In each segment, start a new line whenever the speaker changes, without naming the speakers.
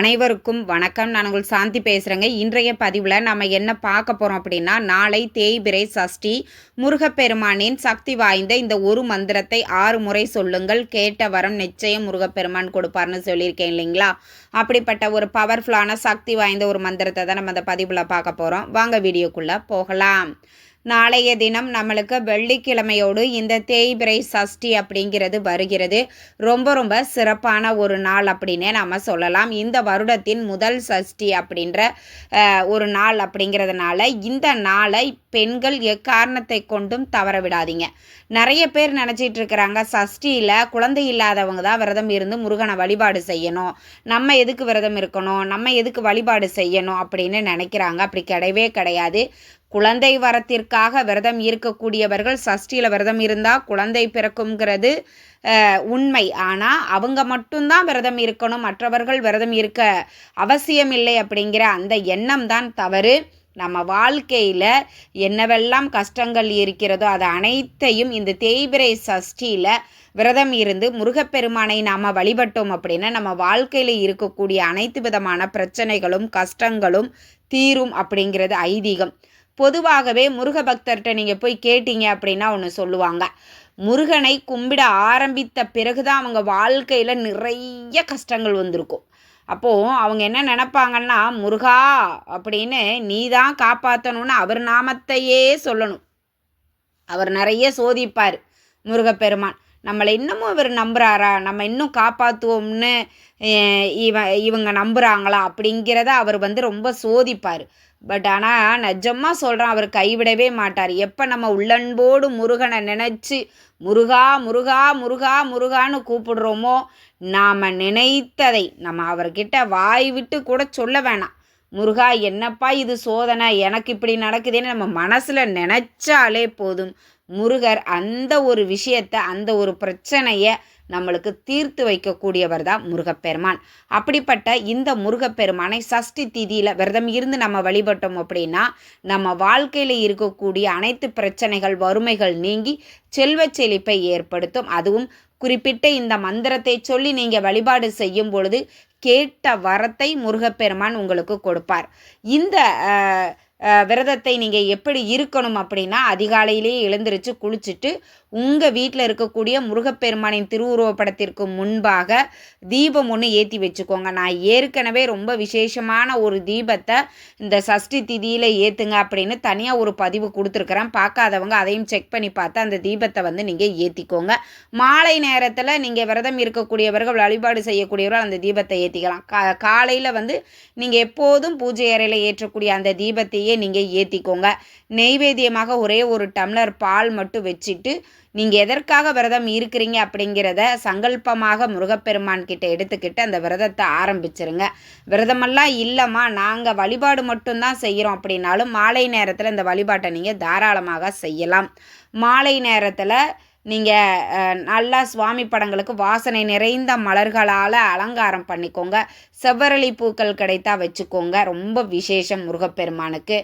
அனைவருக்கும் வணக்கம். நான் உங்கள் சாந்தி பேசுகிறேங்க இன்றைய பதிவில் நம்ம என்ன பார்க்க போகிறோம் அப்படின்னா நாளை தேய்பிரை சஷ்டி முருகப்பெருமானின் சக்தி வாய்ந்த இந்த ஒரு மந்திரத்தை ஆறு முறை சொல்லுங்கள். கேட்ட வரம் நிச்சயம் முருகப்பெருமான் கொடுப்பார்னு சொல்லியிருக்கேன் இல்லைங்களா? அப்படிப்பட்ட ஒரு பவர்ஃபுல்லான சக்தி வாய்ந்த ஒரு மந்திரத்தை தான் நம்ம அந்த பதிவில் பார்க்க போகிறோம் வாங்க வீடியோக்குள்ளே போகலாம். நாளைய தினம் நம்மளுக்கு வெள்ளிக்கிழமையோடு இந்த தேய்பிரை சஷ்டி அப்படிங்கிறது வருகிறது. ரொம்ப ரொம்ப சிறப்பான ஒரு நாள் அப்படின்னே நம்ம சொல்லலாம். இந்த வருடத்தின் முதல் சஷ்டி அப்படின்ற ஒரு நாள் அப்படிங்கிறதுனால இந்த நாளை பெண்கள் எக்காரணத்தை கொண்டும் தவற விடாதீங்க. நிறைய பேர் நினச்சிட்டு இருக்கிறாங்க சஷ்டியில் குழந்தை இல்லாதவங்க தான் விரதம் இருந்து முருகனை வழிபாடு செய்யணும். நம்ம எதுக்கு விரதம் இருக்கணும்? நம்ம எதுக்கு வழிபாடு செய்யணும்? அப்படின்னு நினைக்கிறாங்க. அப்படி கிடையவே கிடையாது. குழந்தை வரத்திற்காக விரதம் இருக்கக்கூடியவர்கள் சஷ்டியில் விரதம் இருந்தால் குழந்தை பிறக்குங்கிறது உண்மை. ஆனால் அவங்க மட்டும்தான் விரதம் இருக்கணும். மற்றவர்கள் விரதம் இருக்க அவசியமில்லை அப்படிங்கிற அந்த எண்ணம் தான் தவறு. நம்ம வாழ்க்கையில் என்னவெல்லாம் கஷ்டங்கள் இருக்கிறதோ அது அனைத்தையும் இந்த தேய்பிரை சஷ்டியில் விரதம் இருந்து முருகப்பெருமானை நாம் வழிபட்டோம் அப்படின்னா நம்ம வாழ்க்கையில் இருக்கக்கூடிய அனைத்து விதமான பிரச்சனைகளும் கஷ்டங்களும் தீரும் அப்படிங்கிறது ஐதீகம். பொதுவாகவே முருக பக்தர்கிட்ட நீங்கள் போய் கேட்டீங்க அப்படின்னா ஒன்று சொல்லுவாங்க. முருகனை கும்பிட ஆரம்பித்த பிறகு தான் அவங்க வாழ்க்கையில் நிறைய கஷ்டங்கள் வந்திருக்கும். அப்போது அவங்க என்ன நினப்பாங்கன்னா முருகா அப்படின்னு நீ தான் காப்பாற்றணும்னு அவர் நாமத்தையே சொல்லணும். அவர் நிறைய சோதிப்பார் முருகப்பெருமான். நம்மளை இன்னமும் அவர் நம்புகிறாரா நம்ம இன்னும் காப்பாற்றுவோம்னு இவ இவங்க நம்புகிறாங்களா அப்படிங்கிறத அவர் வந்து ரொம்ப சோதிப்பார். பட் ஆனால் நிஜமாக சொல்கிறேன் அவர் கைவிடவே மாட்டார். எப்போ நம்ம உள்ளன்போடு முருகனை நினச்சி முருகா முருகா முருகா முருகான்னு கூப்பிடுறோமோ நாம் நினைத்ததை நம்ம அவர்கிட்ட வாய் விட்டு கூட சொல்ல வேணாம். முருகா என்னப்பா இது சோதனை? எனக்கு இப்படி நடக்குதுன்னு நம்ம மனசில் நினச்சாலே போதும். முருகர் அந்த ஒரு விஷயத்தை அந்த ஒரு பிரச்சனையை நம்மளுக்கு தீர்த்து வைக்கக்கூடியவர் தான் முருகப்பெருமான். அப்படிப்பட்ட இந்த முருகப்பெருமானை சஷ்டி திதியில் விரதம் இருந்து நம்ம வழிபட்டோம் அப்படின்னா நம்ம வாழ்க்கையில் இருக்கக்கூடிய அனைத்து பிரச்சனைகள் வறுமைகள் நீங்கி செல்வச் செழிப்பை ஏற்படுத்தும். அதுவும் குறிப்பிட்ட இந்த மந்திரத்தை சொல்லி நீங்கள் வழிபாடு செய்யும் பொழுது கேட்ட வரத்தை முருகப்பெருமான் உங்களுக்கு கொடுப்பார். இந்த விரதத்தை நீங்கள் எப்படி இருக்கணும் அப்படின்னா அதிகாலையிலேயே எழுந்திருச்சு குளிச்சுட்டு உங்கள் வீட்டில் இருக்கக்கூடிய முருகப்பெருமானின் திருவுருவப்படத்திற்கு முன்பாக தீபம் ஒன்று ஏற்றி வச்சுக்கோங்க. நான் ஏற்கனவே ரொம்ப விசேஷமான ஒரு தீபத்தை இந்த சஷ்டி திதியில் ஏற்றுங்க அப்படின்னு தனியாக ஒரு பதிவு கொடுத்துருக்குறேன். பார்க்காதவங்க அதையும் செக் பண்ணி பார்த்து அந்த தீபத்தை வந்து நீங்கள் ஏற்றிக்கோங்க மாலை நேரத்தில் நீங்கள் விரதம் இருக்கக்கூடியவர்கள் வழிபாடு செய்யக்கூடியவர்கள் அந்த தீபத்தை ஏற்றிக்கலாம் கா காலையில் வந்து நீங்கள் எப்போதும் பூஜை அறையில் ஏற்றக்கூடிய அந்த தீபத்தையே நீங்கள் ஏற்றிக்கோங்க நெய்வேத்தியமாக ஒரே ஒரு டம்ளர் பால் மட்டும் வச்சுட்டு நீங்கள் எதற்காக விரதம் இருக்கிறீங்க அப்படிங்கிறத சங்கல்பமாக முருகப்பெருமான் கிட்ட எடுத்துக்கிட்டு அந்த விரதத்தை ஆரம்பிச்சிருங்க. விரதமெல்லாம் இல்லைம்மா நாங்கள் வழிபாடு மட்டும்தான் செய்கிறோம் அப்படின்னாலும் மாலை நேரத்தில் இந்த வழிபாட்டை நீங்கள் தாராளமாக செய்யலாம். மாலை நேரத்தில் நீங்கள் நல்லா சுவாமி படங்களுக்கு வாசனை நிறைந்த மலர்களால் அலங்காரம் பண்ணிக்கோங்க. செவ்வரளி பூக்கள் கிடைத்தா வச்சுக்கோங்க. ரொம்ப விசேஷம் முருகப்பெருமானுக்கு.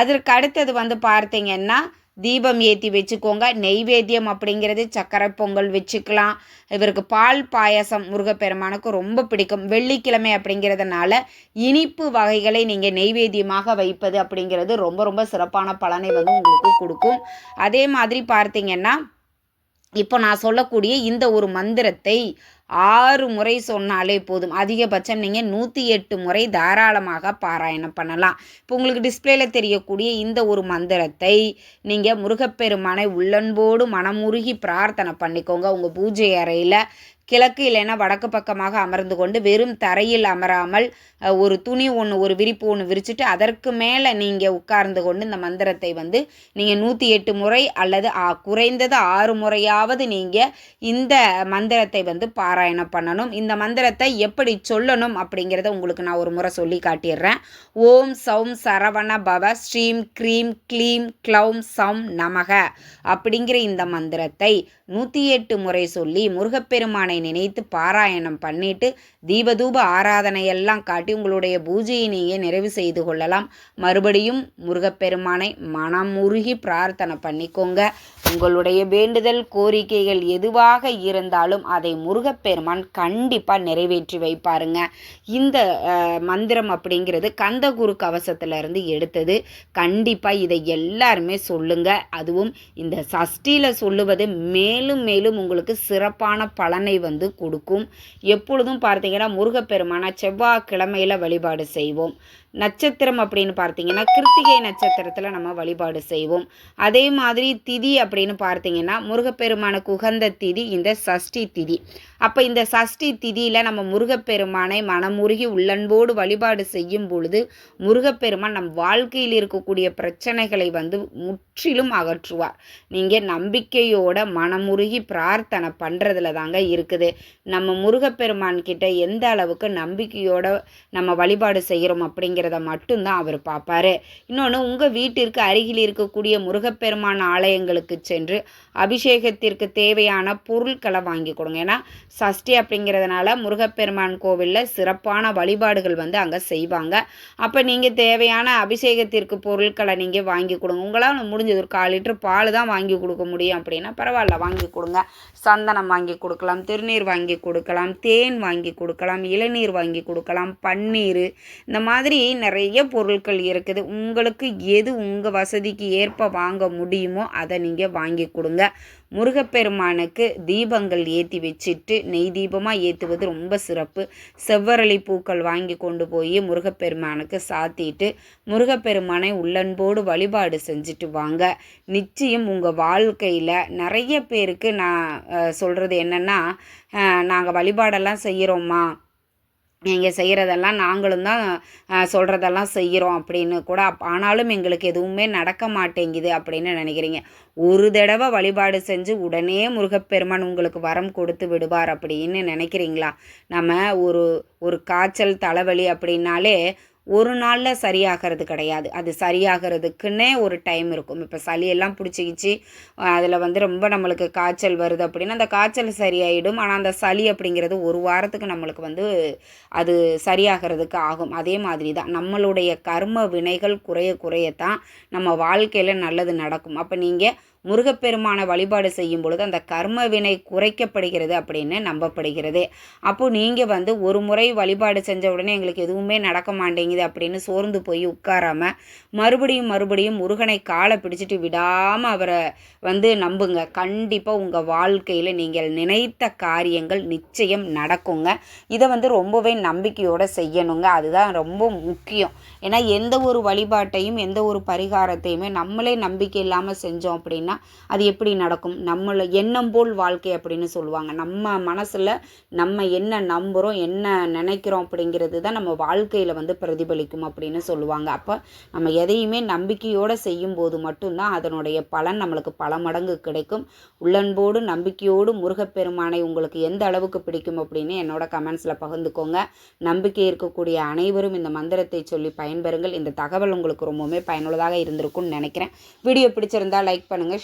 அதற்கு அடுத்தது வந்து பார்த்தீங்கன்னா தீபம் ஏற்றி வச்சுக்கோங்க. நெய்வேத்தியம் அப்படிங்கிறது சக்கரை பொங்கல் வச்சுக்கலாம். இவருக்கு பால் பாயசம் முருகப்பெருமானுக்கு ரொம்ப பிடிக்கும். வெள்ளிக்கிழமை அப்படிங்கிறதுனால இனிப்பு வகைகளை நீங்கள் நெய்வேத்தியமாக வைப்பது அப்படிங்கிறது ரொம்ப ரொம்ப சிறப்பான பலனை வந்து உங்களுக்கு கொடுக்கும். அதே மாதிரி பார்த்தீங்கன்னா இப்போ நான் சொல்லக்கூடிய இந்த ஒரு மந்திரத்தை ஆறு முறை சொன்னாலே போதும். அதிகபட்சம் நீங்கள் நூற்றி எட்டு முறை தாராளமாக பாராயணம் பண்ணலாம். இப்போ உங்களுக்கு டிஸ்பிளேல தெரியக்கூடிய இந்த ஒரு மந்திரத்தை நீங்கள் முருகப்பெருமானை உள்ளன்போடு மனமுருகி பிரார்த்தனை பண்ணிக்கோங்க. உங்கள் பூஜை அறையில் கிழக்கு இல்லைன்னா வடக்கு பக்கமாக அமர்ந்து கொண்டு வெறும் தரையில் அமராமல் ஒரு துணி ஒன்று ஒரு விரிப்பு ஒன்று விரிச்சிட்டு அதற்கு மேலே நீங்கள் உட்கார்ந்து கொண்டு இந்த மந்திரத்தை வந்து நீங்கள் நூற்றி எட்டு முறை அல்லது குறைந்தது ஆறு முறையாவது நீங்கள் இந்த மந்திரத்தை வந்து பாராயணம் பண்ணணும். இந்த மந்திரத்தை எப்படி சொல்லணும் அப்படிங்கிறத உங்களுக்கு நான் ஒரு முறை சொல்லி காட்டிடுறேன். ஓம் சௌம் சரவண பவ ஸ்ரீம் க்ரீம் க்ளீம் க்ளௌம் சௌம் நமக அப்படிங்கிற இந்த மந்திரத்தை நூற்றி எட்டு முறை சொல்லி முருகப்பெருமானை முருகப்பெருமானை நினைத்து பாராயணம் பண்ணிட்டு தீபதூப ஆராதனையெல்லாம் காட்டி உங்களுடைய பூஜையை நீங்கள் நிறைவு செய்து கொள்ளலாம். மறுபடியும் முருகப்பெருமானை மனமுருகி பிரார்த்தனை பண்ணிக்கோங்க. உங்களுடைய வேண்டுதல் கோரிக்கைகள் எதுவாக இருந்தாலும் அதை முருகப்பெருமான் கண்டிப்பாக நிறைவேற்றி வைப்பாருங்க. இந்த மந்திரம் அப்படிங்கிறது கந்தகுரு கவசத்திலிருந்து எடுத்தது. கண்டிப்பாக இதை எல்லாருமே சொல்லுங்க. அதுவும் இந்த சஷ்டியில் சொல்லுவது மேலும் மேலும் உங்களுக்கு சிறப்பான பலனை வந்து கொடுக்கும். எப்பொழுதும் பார்த்தீங்கன்னா முருகப்பெருமான செவ்வாய்க்கிழமையில் வழிபாடு செய்வோம். நட்சத்திரம் அப்படின்னு பார்த்தீங்கன்னா கிருத்திகை நட்சத்திரத்தில் நம்ம வழிபாடு செய்வோம். அதே மாதிரி திதி அப்படின்னு பார்த்தீங்கன்னா முருகப்பெருமானுக்கு உகந்த திதி இந்த சஷ்டி திதி. அப்போ இந்த சஷ்டி திதியில் நம்ம முருகப்பெருமானை மனமுருகி உள்ளன்போடு வழிபாடு செய்யும் பொழுது முருகப்பெருமான் நம் வாழ்க்கையில் இருக்கக்கூடிய பிரச்சனைகளை வந்து முற்றிலும் அகற்றுவார். நீங்கள் நம்பிக்கையோட மனமுருகி பிரார்த்தனை பண்ணுறதுல தாங்க இருக்குது. நம்ம முருகப்பெருமான் கிட்ட எந்த அளவுக்கு நம்பிக்கையோட நம்ம வழிபாடு செய்கிறோம் அப்படிங்கிற அப்படிங்கிறத மட்டும்தான் அவர் பார்ப்பாரு இன்னொன்று உங்கள் வீட்டிற்கு அருகில் இருக்கக்கூடிய முருகப்பெருமான் ஆலயங்களுக்கு சென்று அபிஷேகத்திற்கு தேவையான பொருட்களை வாங்கி கொடுங்க. ஏன்னா சஷ்டி அப்படிங்கிறதுனால முருகப்பெருமான் கோவிலில் சிறப்பான வழிபாடுகள் வந்து அங்கே செய்வாங்க. அப்போ நீங்கள் தேவையான அபிஷேகத்திற்கு பொருட்களை நீங்கள் வாங்கி கொடுங்க. உங்களால் முடிஞ்சது ஒரு கால் லிட்டர் பால் தான் வாங்கி கொடுக்க முடியும் அப்படின்னா பரவாயில்ல வாங்கி கொடுங்க. சந்தனம் வாங்கி கொடுக்கலாம் திருநீர் வாங்கி கொடுக்கலாம் தேன் வாங்கி கொடுக்கலாம் இளநீர் வாங்கி கொடுக்கலாம் பன்னீர். இந்த மாதிரி நிறைய பொருட்கள் இருக்குது. உங்களுக்கு எது உங்கள் வசதிக்கு ஏற்ப வாங்க முடியுமோ அதை நீங்கள் வாங்கி கொடுங்க. முருகப்பெருமானுக்கு தீபங்கள் ஏற்றி வச்சுட்டு நெய் தீபமாக ஏற்றுவது ரொம்ப சிறப்பு. செவ்வரளி பூக்கள் வாங்கி கொண்டு போய் முருகப்பெருமானுக்கு சாத்திட்டு முருகப்பெருமானை உள்ளன்போடு வழிபாடு செஞ்சுட்டு வாங்க. நிச்சயம் உங்கள் வாழ்க்கையில் நிறைய பேருக்கு நான் சொல்கிறது என்னென்னா நாங்கள் வழிபாடெல்லாம் செய்கிறோம்மா நீங்கள் செய்கிறதெல்லாம் நாங்களும் தான் சொல்கிறதெல்லாம் செய்கிறோம் அப்படின்னு கூட ஆனாலும் எங்களுக்கு எதுவுமே நடக்க மாட்டேங்குது அப்படின்னு நினைக்கிறீங்க. ஒரு தடவை வழிபாடு செஞ்சு உடனே முருகப்பெருமான் உங்களுக்கு வரம் கொடுத்து விடுவார் அப்படின்னு நினைக்கிறீங்களா? நம்ம ஒரு ஒரு காய்ச்சல் தலைவலி அப்படின்னாலே ஒரு நாளில் சரியாகிறது கிடையாது. அது சரியாகிறதுக்குன்னே ஒரு டைம் இருக்கும். இப்போ சளியெல்லாம் பிடிச்சிக்கிச்சு. அதில் வந்து ரொம்ப நம்மளுக்கு காய்ச்சல் வருது அப்படின்னா அந்த காய்ச்சல் சரியாயிடும். ஆனால் அந்த சளி அப்படிங்கிறது ஒரு வாரத்துக்கு நம்மளுக்கு வந்து அது சரியாகிறதுக்கு ஆகும். அதே மாதிரி தான் நம்மளுடைய கர்ம வினைகள் குறைய குறையத்தான் நம்ம வாழ்க்கையில் நல்லது நடக்கும். அப்போ நீங்கள் முருகப்பெருமான வழிபாடு செய்யும் பொழுது அந்த கர்ம வினை குறைக்கப்படுகிறது அப்படின்னு நம்பப்படுகிறது. அப்போ நீங்கள் வந்து ஒரு முறை வழிபாடு செஞ்ச உடனே எங்களுக்கு எதுவுமே நடக்க மாட்டேங்குது அப்படின்னு சோர்ந்து போய் உட்காராம மறுபடியும் மறுபடியும் முருகனை காலை பிடிச்சிட்டு விடாமல் அவரை வந்து நம்புங்க. கண்டிப்பாக உங்கள் வாழ்க்கையில் நீங்கள் நினைத்த காரியங்கள் நிச்சயம் நடக்குங்க. இதை வந்து ரொம்பவே நம்பிக்கையோடு செய்யணுங்க. அதுதான் ரொம்ப முக்கியம். ஏன்னா எந்த ஒரு வழிபாட்டையும் எந்த ஒரு பரிகாரத்தையுமே நம்மளே நம்பிக்கை இல்லாமல் செஞ்சோம் அப்படின்னா அப்படின்னா அது எப்படி நடக்கும்? நம்மளை எண்ணம் போல் வாழ்க்கை அப்படின்னு சொல்லுவாங்க. நம்ம மனசில் நம்ம என்ன நம்புகிறோம் என்ன நினைக்கிறோம் அப்படிங்கிறது தான் நம்ம வாழ்க்கையில் வந்து பிரதிபலிக்கும் அப்படின்னு சொல்லுவாங்க. அப்போ நம்ம எதையுமே நம்பிக்கையோடு செய்யும்போது மட்டும்தான் அதனுடைய பலன் நம்மளுக்கு பல மடங்கு கிடைக்கும். உள்ளன்போடு நம்பிக்கையோடு முருகப்பெருமானை உங்களுக்கு எந்த அளவுக்கு பிடிக்கும் அப்படின்னு என்னோட கமெண்ட்ஸில் பகிர்ந்துக்கோங்க. நம்பிக்கை இருக்கக்கூடிய அனைவரும் இந்த மந்திரத்தை சொல்லி பயன்பெறுங்கள். இந்த தகவல் உங்களுக்கு ரொம்பவுமே பயனுள்ளதாக இருந்திருக்கும்னு நினைக்கிறேன். வீடியோ பிடிச்சிருந்தால் லைக் பண்ணுங்கள்